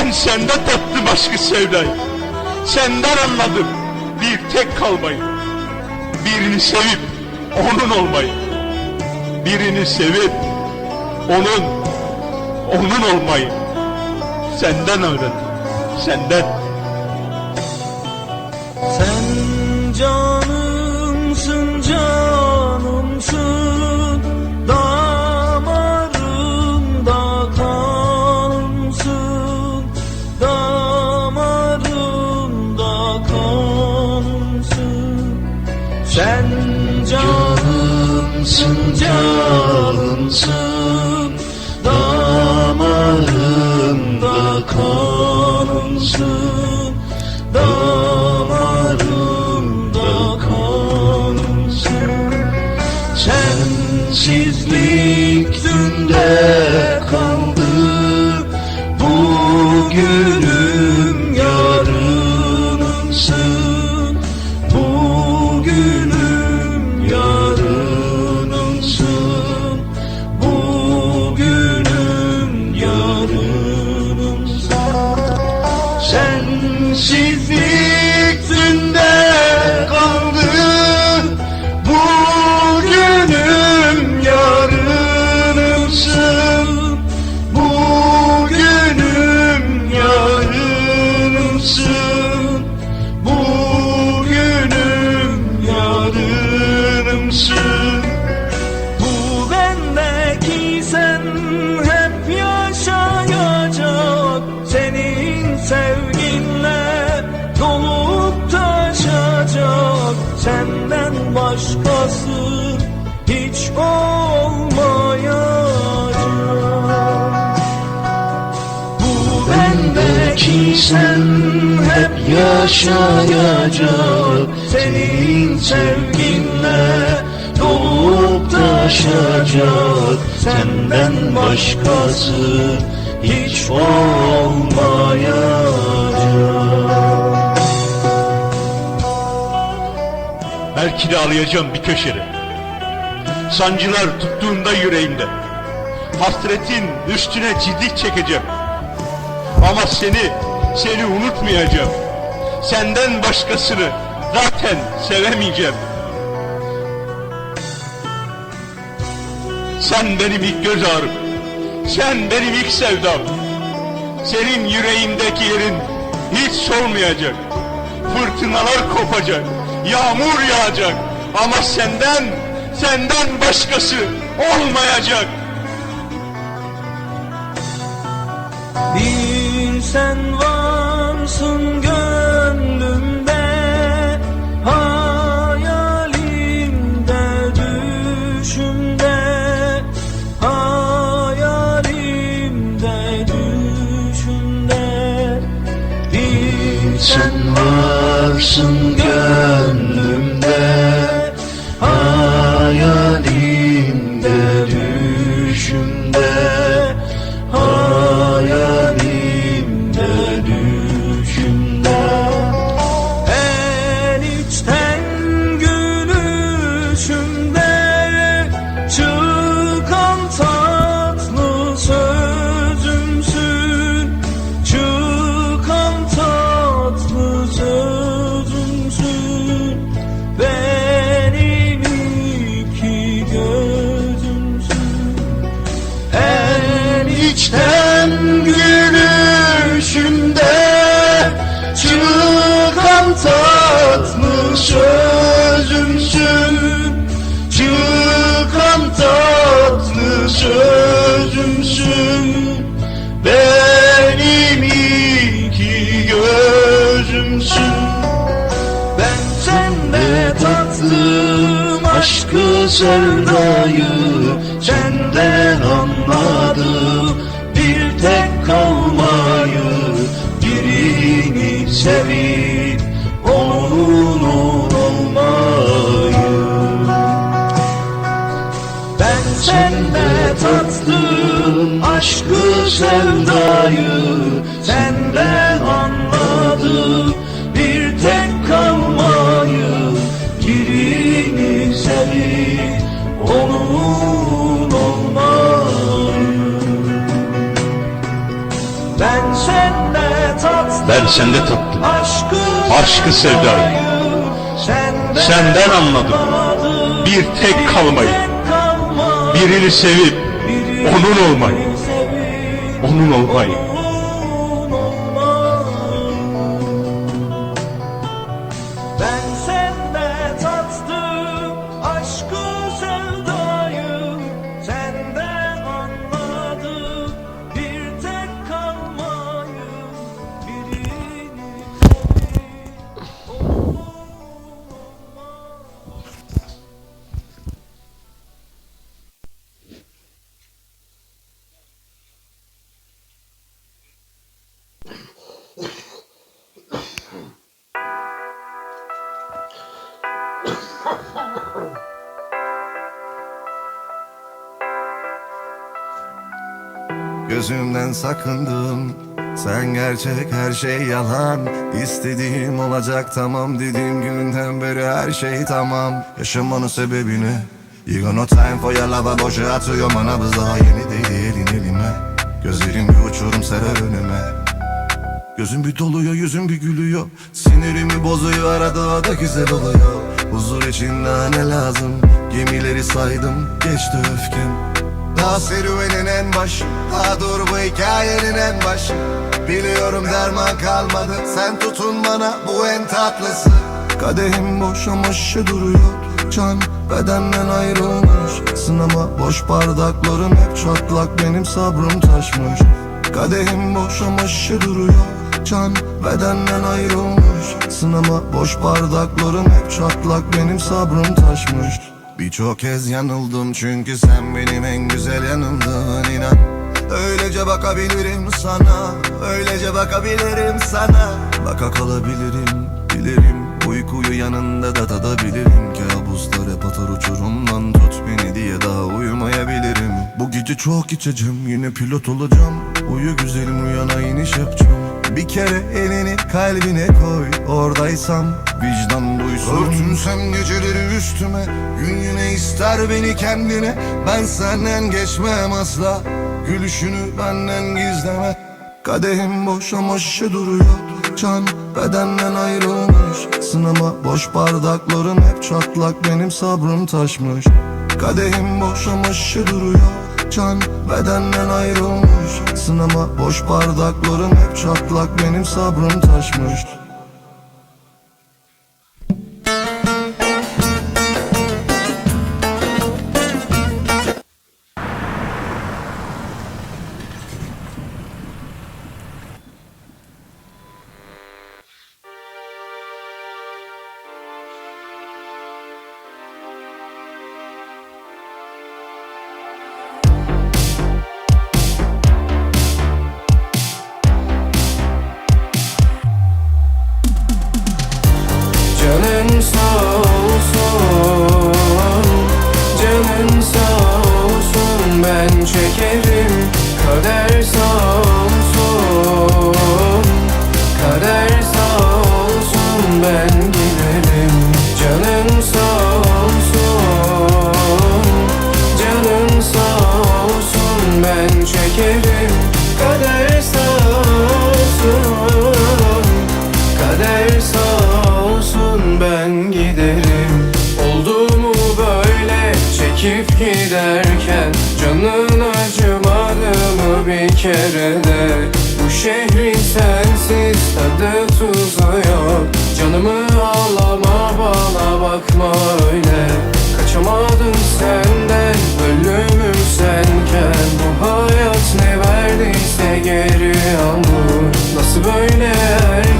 Ben sende tattım aşkı sevdayı. Senden anladım bir tek kalmayı. Birini sevip onun olmayı. Birini sevip onun onun olmayı. Senden öğrendim. Senden. Sen canımsın canımsın canımsın Damarımda kanımsın sen hep yaşayacak Senin sevginle dolup taşacak Senden başkası hiç olmayacak Belki de ağlayacağım bir köşede. Sancılar tuttuğunda yüreğimde. Hasretin üstüne ciddi çekeceğim. Ama seni, seni unutmayacağım. Senden başkasını zaten sevemeyeceğim. Sen benim ilk göz ağrım. Sen benim ilk sevdam. Senin yüreğimdeki yerin hiç solmayacak. Fırtınalar kopacak. Yağmur yağacak. Ama senden, senden başkası olmayacak. Bir person Aşkı sevdayı senden anladım. Bir tek kalmayı birini sevip Onun olmayı. Ben sende tattım aşkı sevdayı Senden sende tattım. Aşkı, sevdayı. Senden, anladım. Bir tek kalmayı. Birini sevip onun olmayı. Onun olmayı. Gözümden sakındım Sen gerçek her şey yalan. İstediğim olacak tamam. Dediğim günden beri her şey tamam. Yaşamanın sebebini You got no time for your love'a boşa atıyor bana biz daha yeni değil elin elime Gözlerim bir uçurum serer önüme. Gözüm bir doluyor yüzüm bir gülüyor. Sinirimi bozuyor arada da güzel oluyor Huzur için daha ne lazım? Gemileri saydım geçti öfkem. Daha serüvenin en başı Daha dur bu hikayenin en başı Biliyorum derman kalmadı Sen tutun bana bu en tatlısı. Kadehim boş ama şişe duruyor. Can bedenden ayrılmış. Sınama boş bardakların hep çatlak Benim sabrım taşmış. Kadehim boş ama şişe duruyor. Can bedenden ayrılmış Sınama boş bardaklarım hep çatlak Benim sabrım taşmış. Birçok kez yanıldım çünkü sen benim en güzel yanımdın inan. Öylece bakabilirim sana Öylece bakabilirim sana. Baka kalabilirim bilirim Uykuyu yanında da tadabilirim. Kabuslar hep atar uçurumdan Tut beni diye daha uyumayabilirim. Bu gece çok içeceğim yine pilot olacağım. Uyu güzelim uyana iniş yapacağım Bir kere elini kalbine koy Oradaysam vicdan duysun. Örtünsem geceleri üstüme Gün yine ister beni kendine. Ben senden geçmem asla Gülüşünü benden gizleme. Kadehim boş ama şişe duruyor Can bedenden ayrılmış. Sınama boş bardaklarım hep çatlak Benim sabrım taşmış. Kadehim boş ama şişe duruyor Can bedenden ayrılmış. Sınama boş bardaklarım hep çatlak Benim sabrım taşmış çekerim Kader sağ olsun. Kader sağ olsun ben giderim. Oldu mu böyle çekip giderken? Canın acımadı mı bir kere de? Bu şehrin sensiz tadı tuzu yok. Canımı ağlama bana bakma öyle. Kaçamadım senden geri alır. Nasıl böyle? erken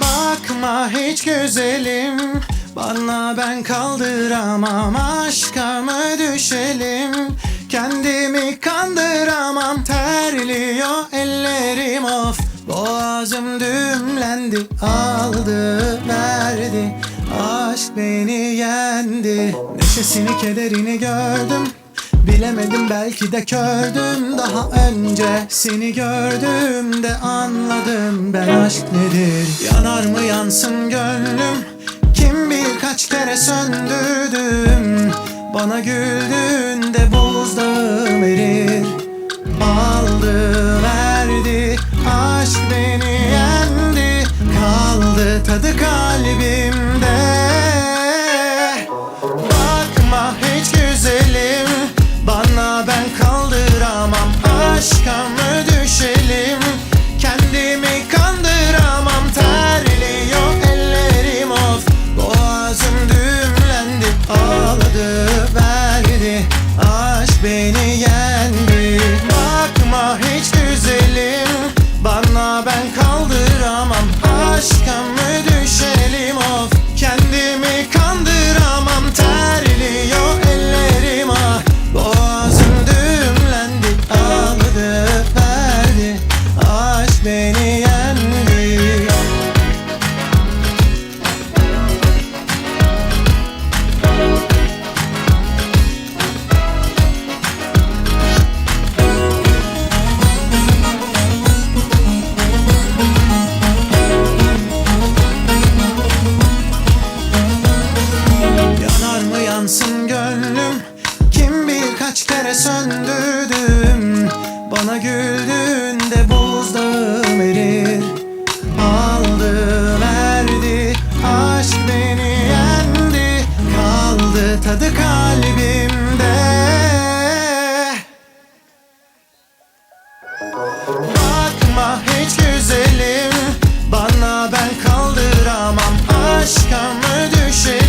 Bakma hiç güzelim. Bana ben kaldıramam Aşka mı düşelim. Kendimi kandıramam Terliyor ellerim. Of Boğazım düğümlendi Aldı verdi. Aşk beni yendi Neşesini kederini gördüm. Bilemedim belki de kördüm. Daha önce Seni gördüğümde anladım ben aşk nedir? Yanar mı yansın gönlüm? Kim bilir kaç kere söndürdüm? Bana güldüğünde buzdağım erir. Aldı verdi aşk beni yendi. Kaldı tadı kalbim. Aşka Bakma hiç güzelim Bana ben kaldıramam. Aşka mı düşerim